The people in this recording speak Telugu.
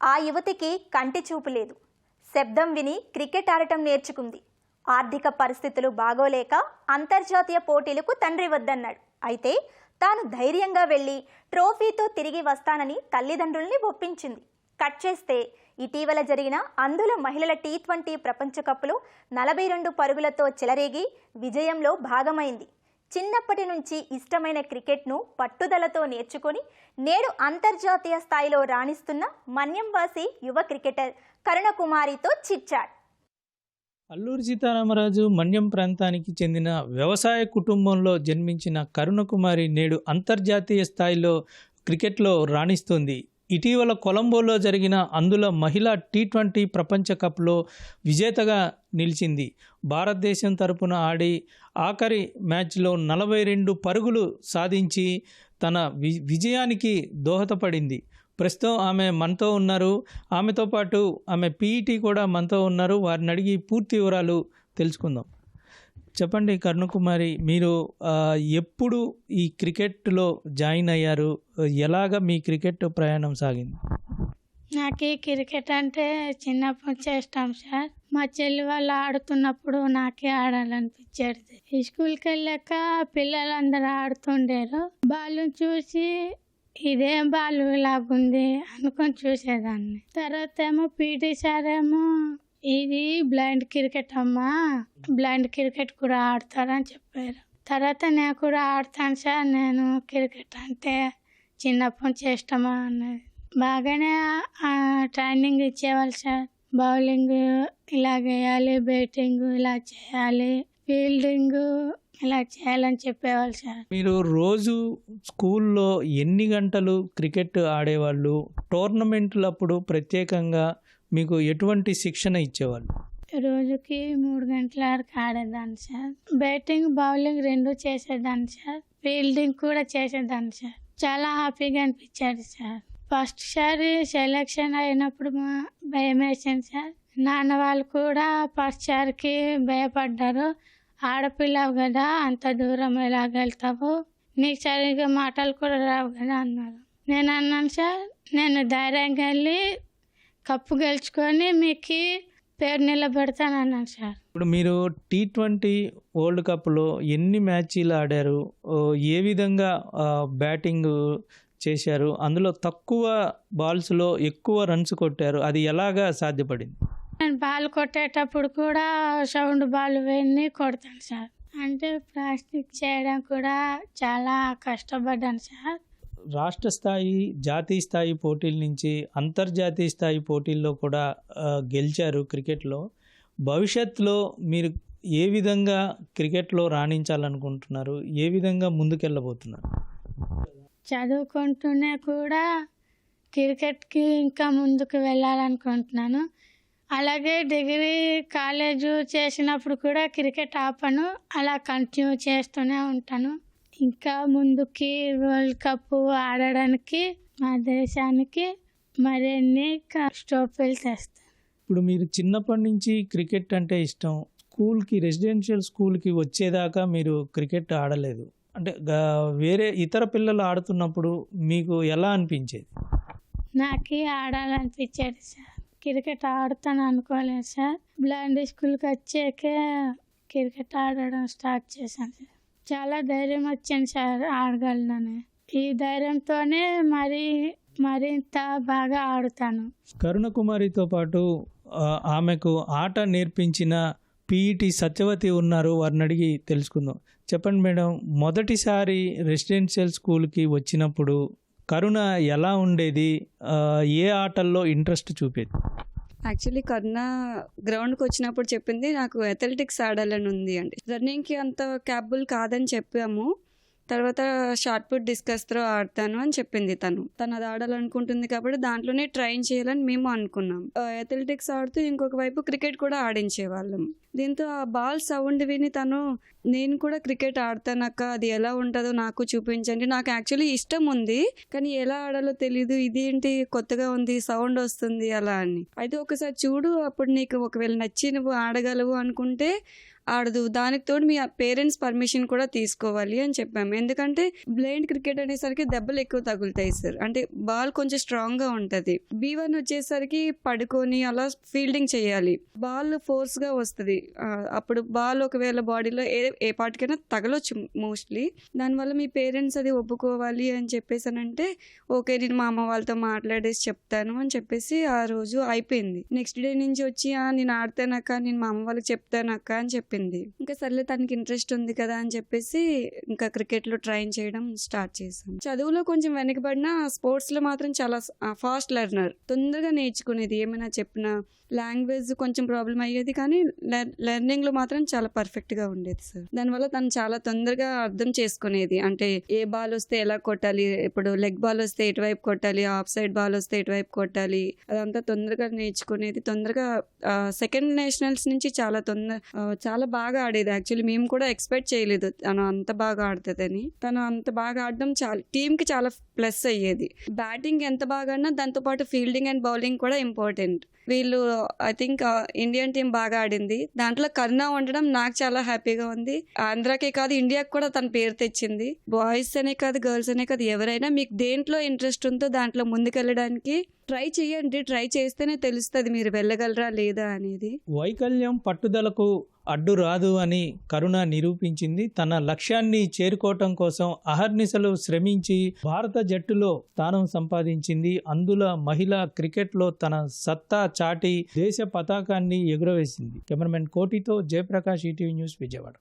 ఆ యువతికి కంటి చూపు లేదు. శబ్దం విని క్రికెట్ ఆడటం నేర్చుకుంది. ఆర్థిక పరిస్థితులు బాగోలేక అంతర్జాతీయ పోటీలకు తండ్రి వద్దన్నాడు. అయితే తాను ధైర్యంగా వెళ్ళి ట్రోఫీతో తిరిగి వస్తానని తల్లిదండ్రుల్ని ఒప్పించింది. కట్ చేస్తే ఇటీవల జరిగిన అందుల మహిళల టీ ట్వంటీ ప్రపంచ కప్లో నలభై రెండు పరుగులతో చెలరేగి విజయంలో భాగమైంది. చిన్నప్పటి నుంచి ఇష్టమైన క్రికెట్ను పట్టుదలతో నేర్చుకొని నేడు అంతర్జాతీయ స్థాయిలో రాణిస్తున్న మన్యంవాసి యువ క్రికెటర్ కరుణకుమారితో చిట్చాట్ అల్లూరి సీతారామరాజు మన్యం ప్రాంతానికి చెందిన వ్యవసాయ కుటుంబంలో జన్మించిన కరుణకుమారి నేడు అంతర్జాతీయ స్థాయిలో క్రికెట్లో రాణిస్తుంది. ఇటీవల కొలంబోలో జరిగిన అందుల మహిళా టీ ట్వంటీ ప్రపంచ కప్లో విజేతగా నిలిచింది. భారతదేశం తరపున ఆడి ఆఖరి మ్యాచ్లో నలభై రెండు పరుగులు సాధించి తన వి విజయానికి దోహదపడింది. ప్రస్తుతం ఆమె మనతో ఉన్నారు. ఆమెతో పాటు ఆమె పీఈటీ కూడా మనతో ఉన్నారు. వారిని అడిగి పూర్తి వివరాలు తెలుసుకుందాం. చెప్పండి కర్ణకుమారి మీరు ఎప్పుడు ఈ క్రికెట్లో జాయిన్ అయ్యారు? ఎలాగ మీ క్రికెట్ ప్రయాణం సాగింది? నాకు ఈ క్రికెట్ అంటే చిన్నప్పటి నుంచి ఇష్టం సార్. మా చెల్లి వాళ్ళు ఆడుతున్నప్పుడు నాకే ఆడాలనిపించేది. ఈ స్కూల్కి వెళ్ళాక పిల్లలందరూ ఆడుతుండేరు. బాల్ చూసి ఇదేం బాల్ ఇలాగుంది అనుకొని చూసేదాన్ని. తర్వాత ఏమో పీటీ సార్ ఏమో ఇది బ్లైండ్ క్రికెట్ అమ్మా. బ్లైండ్ క్రికెట్ కూడా ఆడతారని చెప్పారు. తర్వాత నేను కూడా ఆడతాను సార్ నేను క్రికెట్ అంటే చిన్నప్పటి నుంచి ఇష్టమా అన్నది. బాగానే ట్రైనింగ్ ఇచ్చేవాళ్ళు సార్. బౌలింగ్ ఇలా వేయాలి బ్యాటింగ్ ఇలా చేయాలి ఫీల్డింగ్ ఇలా చేయాలని చెప్పేవాళ్ళు సార్. మీరు రోజు స్కూల్లో ఎన్ని గంటలు క్రికెట్ ఆడేవాళ్ళు? టోర్నమెంట్లప్పుడు ప్రత్యేకంగా మీకు ఎటువంటి శిక్షణ ఇచ్చేవాళ్ళు? రోజుకి మూడు గంటల వరకు ఆడేదాన్ని సార్. బ్యాటింగ్ బౌలింగ్ రెండు చేసేదాన్ని సార్. ఫీల్డింగ్ కూడా చేసేదాన్ని సార్. చాలా హ్యాపీగా అనిపించాడు సార్. ఫస్ట్ సారి సెలెక్షన్ అయినప్పుడు మా భయం వేసింది సార్. నాన్న వాళ్ళు కూడా ఫస్ట్ సారికి భయపడ్డారు. ఆడపిల్లవు కదా అంత దూరం ఎలాగెళ్తావు నీకు సరిగ్గా మాటలు కూడా రావు కదా అన్నారు. నేను అన్నాను సార్ నేను ధైర్యంగా వెళ్ళి కప్పు గెలుచుకొని మీకు పేరు నిలబెడతాను అన్నాను సార్. ఇప్పుడు మీరు టీ ట్వంటీ వరల్డ్ కప్లో ఎన్ని మ్యాచ్లు ఆడారు? ఏ విధంగా బ్యాటింగ్ చేశారు? అందులో తక్కువ బాల్స్లో ఎక్కువ రన్స్ కొట్టారు. అది ఎలాగా సాధ్యపడింది? నేను బాల్ కొట్టేటప్పుడు కూడా సౌండ్ బాల్ వెళ్ళి కొడతాను సార్. అంటే ప్లాస్టిక్ చేయడం కూడా చాలా కష్టపడ్డాను సార్. రాష్ట్ర స్థాయి జాతీయ స్థాయి పోటీల నుంచి అంతర్జాతీయ స్థాయి పోటీల్లో కూడా గెలిచారు క్రికెట్లో. భవిష్యత్తులో మీరు ఏ విధంగా క్రికెట్లో రాణించాలనుకుంటున్నారు? ఏ విధంగా ముందుకెళ్ళబోతున్నారు? చదువుకుంటూనే కూడా క్రికెట్కి ఇంకా ముందుకు వెళ్ళాలనుకుంటున్నాను. అలాగే డిగ్రీ కాలేజు చేసినప్పుడు కూడా క్రికెట్ ఆపను. అలా కంటిన్యూ చేస్తూనే ఉంటాను. ఇంకా ముందుకి వరల్డ్ కప్ ఆడడానికి మా దేశానికి మరిన్ని ట్రోఫీలు తెస్తాను ఇప్పుడు మీరు చిన్నప్పటి నుంచి క్రికెట్ అంటే ఇష్టం. స్కూల్కి రెసిడెన్షియల్ స్కూల్కి వచ్చేదాకా మీరు క్రికెట్ ఆడలేదు. అంటే వేరే ఇతర పిల్లలు ఆడుతున్నప్పుడు మీకు ఎలా అనిపించేది? నాకు ఆడాలనిపించేది సార్. క్రికెట్ ఆడుతాను అనుకోలేదు సార్. బ్లైండ్ స్కూల్కి వచ్చాకే క్రికెట్ ఆడడం స్టార్ట్ చేశాను సార్. చాలా ధైర్యం వచ్చింది సార్ ఆడగలనని. ఈ ధైర్యంతోనే మరి మరింత బాగా ఆడుతాను. కరుణకుమారితో పాటు ఆమెకు ఆట నేర్పించిన పిఈటి సత్యవతి ఉన్నారు వారిని అడిగి తెలుసుకుందాం. చెప్పండి మేడం మొదటిసారి రెసిడెన్షియల్ స్కూల్కి వచ్చినప్పుడు కరుణ ఎలా ఉండేది? ఏ ఆటల్లో ఇంట్రెస్ట్ చూపేది? యాక్చువల్లీ కరుణ గ్రౌండ్కి వచ్చినప్పుడు చెప్పింది నాకు అథ్లెటిక్స్ ఆడాలని ఉంది అండి రన్నింగ్కి అంత క్యాపబుల్ కాదని చెప్పాము. తర్వాత షార్ట్ పుట్ డిస్కస్ త్రో ఆడతాను అని చెప్పింది తను. తను అది ఆడాలనుకుంటుంది కాబట్టి దాంట్లోనే ట్రైన్ చేయాలని మేము అనుకున్నాం. అథ్లెటిక్స్ ఆడుతూ ఇంకొక వైపు క్రికెట్ కూడా ఆడించేవాళ్ళం. దీంతో ఆ బాల్ సౌండ్ విని తను నేను కూడా క్రికెట్ ఆడతానక్క అది ఎలా ఉంటుందో నాకు చూపించండి. నాకు యాక్చువల్లీ ఇష్టం ఉంది కానీ ఎలా ఆడాలో తెలియదు ఇదేంటి? కొత్తగా ఉంది సౌండ్ వస్తుంది అలా అని. అయితే ఒకసారి చూడు అప్పుడు నీకు ఒకవేళ నచ్చి నువ్వు ఆడగలవు అనుకుంటే ఆడదు. దానికి తోడు మీ పేరెంట్స్ పర్మిషన్ కూడా తీసుకోవాలి అని చెప్పాము. ఎందుకంటే బ్లైండ్ క్రికెట్ అనేసరికి దెబ్బలు ఎక్కువ తగులుతాయి సార్. అంటే బాల్ కొంచెం స్ట్రాంగ్గా ఉంటుంది. బీ వన్ వచ్చేసరికి పడుకొని అలా ఫీల్డింగ్ చేయాలి. బాల్ ఫోర్స్గా వస్తుంది. అప్పుడు బాల్ ఒకవేళ బాడీలో ఏ ఏ పార్ట్కైనా తగలొచ్చు మోస్ట్లీ. దానివల్ల మీ పేరెంట్స్ అది ఒప్పుకోవాలి అని చెప్పేసానంటే ఓకే నేను మా అమ్మ వాళ్ళతో మాట్లాడేసి చెప్తాను అని చెప్పేసి ఆ రోజు అయిపోయింది. నెక్స్ట్ డే నుంచి వచ్చి నేను ఆడతానక్క నేను మా అమ్మ వాళ్ళకి చెప్తానక్క అని చెప్పి చెప్పింది. ఇంకా సర్లే తనకి ఇంట్రెస్ట్ ఉంది కదా అని చెప్పేసి ఇంకా క్రికెట్లో ట్రైన్ చేయడం స్టార్ట్ చేశాను. చదువులో కొంచెం వెనకబడినా స్పోర్ట్స్లో మాత్రం చాలా ఫాస్ట్ లెర్నర్. తొందరగా నేర్చుకునేది ఏమైనా చెప్పినా లాంగ్వేజ్ కొంచెం ప్రాబ్లం అయ్యేది కానీ లెర్నింగ్లో మాత్రం చాలా పర్ఫెక్ట్గా ఉండేది సార్. దానివల్ల తను చాలా తొందరగా అర్థం చేసుకునేది. అంటే ఏ బాల్ వస్తే ఎలా కొట్టాలి ఇప్పుడు లెగ్ బాల్ వస్తే ఎటువైపు కొట్టాలి ఆఫ్ సైడ్ బాల్ వస్తే ఎటువైపు కొట్టాలి అదంతా తొందరగా నేర్చుకునేది. తొందరగా సెకండ్ నేషనల్స్ నుంచి చాలా తొందర చాలా చాలా బాగా ఆడేది. యాక్చువల్లీ మేము కూడా ఎక్స్పెక్ట్ చేయలేదు తను అంత బాగా ఆడుతుందని. తను అంత బాగా ఆడడం చాలా టీంకి చాలా ప్లస్ అయ్యేది. బ్యాటింగ్ ఎంత బాగా ఆడినా దాంతోపాటు ఫీల్డింగ్ అండ్ బౌలింగ్ కూడా ఇంపార్టెంట్ వీళ్ళు ఐ థింక్ ఇండియన్ టీం బాగా ఆడింది. దాంట్లో కరుణ ఉండడం నాకు చాలా హ్యాపీగా ఉంది. ఆంధ్రాకే కాదు ఇండియాకి కూడా తన పేరు తెచ్చింది. బాయ్స్ అనే కాదు గర్ల్స్ అనే కాదు ఎవరైనా మీకు దేంట్లో ఇంట్రెస్ట్ ఉందో దాంట్లో ముందుకెళ్ళడానికి ట్రై చేయండి. ట్రై చేస్తేనే తెలుస్తుంది మీరు వెళ్ళగలరా లేదా అనేది. వైకల్యం పట్టుదలకు అడ్డు రాదు అని కరుణ నిరూపించింది. తన లక్ష్యాన్ని చేరుకోవటం కోసం అహర్నిశలు శ్రమించి భారత జట్టులో స్థానం సంపాదించింది. అందులో మహిళా క్రికెట్లో తన సత్తా చాటి దేశ పతాకాన్ని ఎగురవేసింది. కెమెరామెన్ కోటితో జయప్రకాష్ ఈటీవీ న్యూస్ విజయవాడ.